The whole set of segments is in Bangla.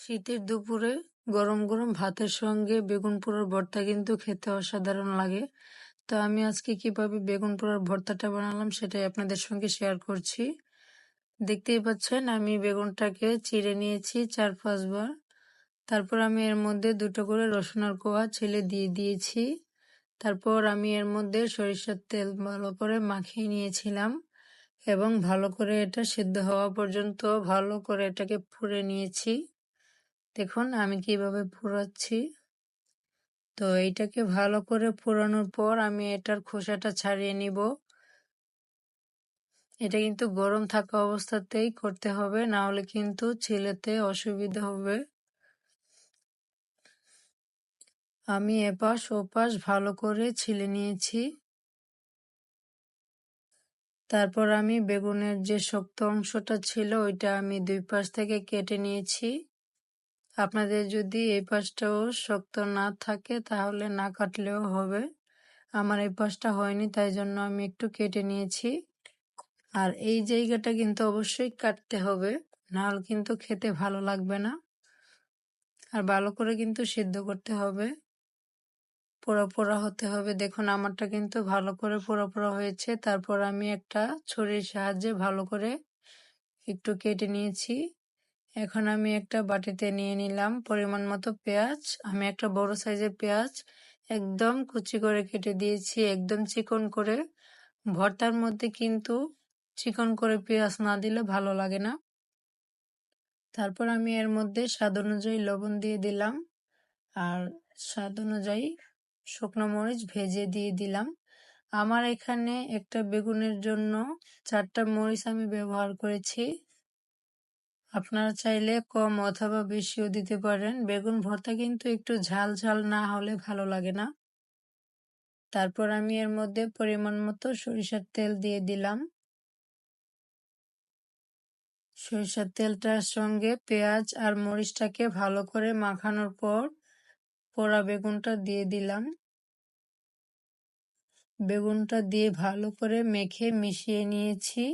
শীতের দুপুরে গরম গরম ভাতের সঙ্গে বেগুন পোড়ার ভর্তা কিন্তু খেতে অসাধারণ লাগে। তো আমি আজকে কীভাবে বেগুন পোড়ার ভর্তাটা বানালাম সেটাই আপনাদের সঙ্গে শেয়ার করছি। দেখতেই পাচ্ছেন, আমি বেগুনটাকে চিড়ে নিয়েছি চার পাঁচবার তারপর আমি এর মধ্যে দুটো করে রসুনের কোয়া ছেলে দিয়ে দিয়েছি। তারপর আমি এর মধ্যে সরিষার তেল ভালো করে মাখিয়ে নিয়েছিলাম এবং ভালো করে এটা সিদ্ধ হওয়া পর্যন্ত ভালো করে এটাকে ফুড়ে নিয়েছি। দেখুন, আমি কীভাবে ফুরাচ্ছি তো এইটাকে ভালো করে ফুরানোর পর আমি এটার খোসাটা ছাড়িয়ে নিব। এটা কিন্তু গরম থাকা অবস্থাতেই করতে হবে না হলে কিন্তু ছেলেতে অসুবিধা হবে। আমি এপাশ ওপাশ ভালো করে ছিলে নিয়েছি। তারপর আমি বেগুনের যে শক্ত অংশটা ছিল, ওইটা আমি দুই পাশ থেকে কেটে নিয়েছি। আপনাদের যদি এই পাশটাও শক্ত না থাকে, তাহলে না কাটলেও হবে। আমার এই পাশটা হয়নি, তাই জন্য আমি একটু কেটে নিয়েছি। আর এই জায়গাটা কিন্তু অবশ্যই কাটতে হবে, নাহলে কিন্তু খেতে ভালো লাগবে না। আর ভালো করে কিন্তু সিদ্ধ করতে হবে। পোড়া পোড়া হতে হবে। দেখুন, আমারটা কিন্তু ভালো করে পোড়া পোড়া হয়েছে। তারপর আমি একটা ছুরির সাহায্যে ভালো করে একটু কেটে নিয়েছি। এখন আমি একটা বাটিতে নিয়ে নিলাম পরিমাণ মতো পেঁয়াজ। আমি একটা বড় সাইজের পেঁয়াজ একদম কুচি করে কেটে দিয়েছি, একদম চিকন করে। ভর্তার মধ্যে কিন্তু চিকন করে পেঁয়াজ না দিলে ভালো লাগে না। তারপর আমি এর মধ্যে স্বাদ অনুযায়ী লবণ দিয়ে দিলাম আর স্বাদ অনুযায়ী শুকনো মরিচ ভেজে দিয়ে দিলাম। আমার এখানে একটা বেগুনের জন্য চারটা মরিচ আমি ব্যবহার করেছি। আপনারা চাইলে কম অথবা বেশিও দিতে পারেন। বেগুন ভর্তা কিন্তু একটু ঝাল ঝাল না হলে ভালো লাগে না। তারপর আমি এর মধ্যে পরিমাণ মতো সরিষার তেল দিয়ে দিলাম। সরিষার তেলটার সঙ্গে পেঁয়াজ আর মরিচটাকে ভালো করে মাখানোর পর পোড়া বেগুনটা দিয়ে দিলাম। বেগুনটা দিয়ে ভালো করে মেখে মিশিয়ে নিয়েছি।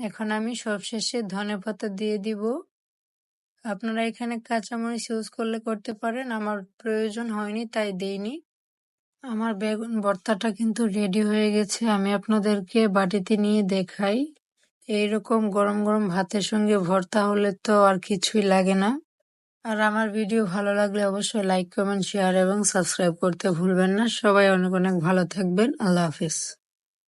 এখন আমি সবশেষে ধনে পাতা দিয়ে দিব। আপনারা এখানে কাঁচামরিচ ইউজ করলে করতে পারেন, আমার প্রয়োজন হয়নি, তাই দেইনি। আমার বেগুন ভর্তাটা কিন্তু রেডি হয়ে গেছে, আমি আপনাদেরকে বাটিতে নিয়ে দেখাই। এইরকম গরম গরম ভাতের সঙ্গে ভর্তা হলে তো আর কিছুই লাগে না। আর আমার ভিডিও ভালো লাগলে অবশ্যই লাইক কমেন্ট শেয়ার এবং সাবস্ক্রাইব করতে ভুলবেন না। সবাই অনেক অনেক ভালো থাকবেন। আল্লাহ হাফিজ।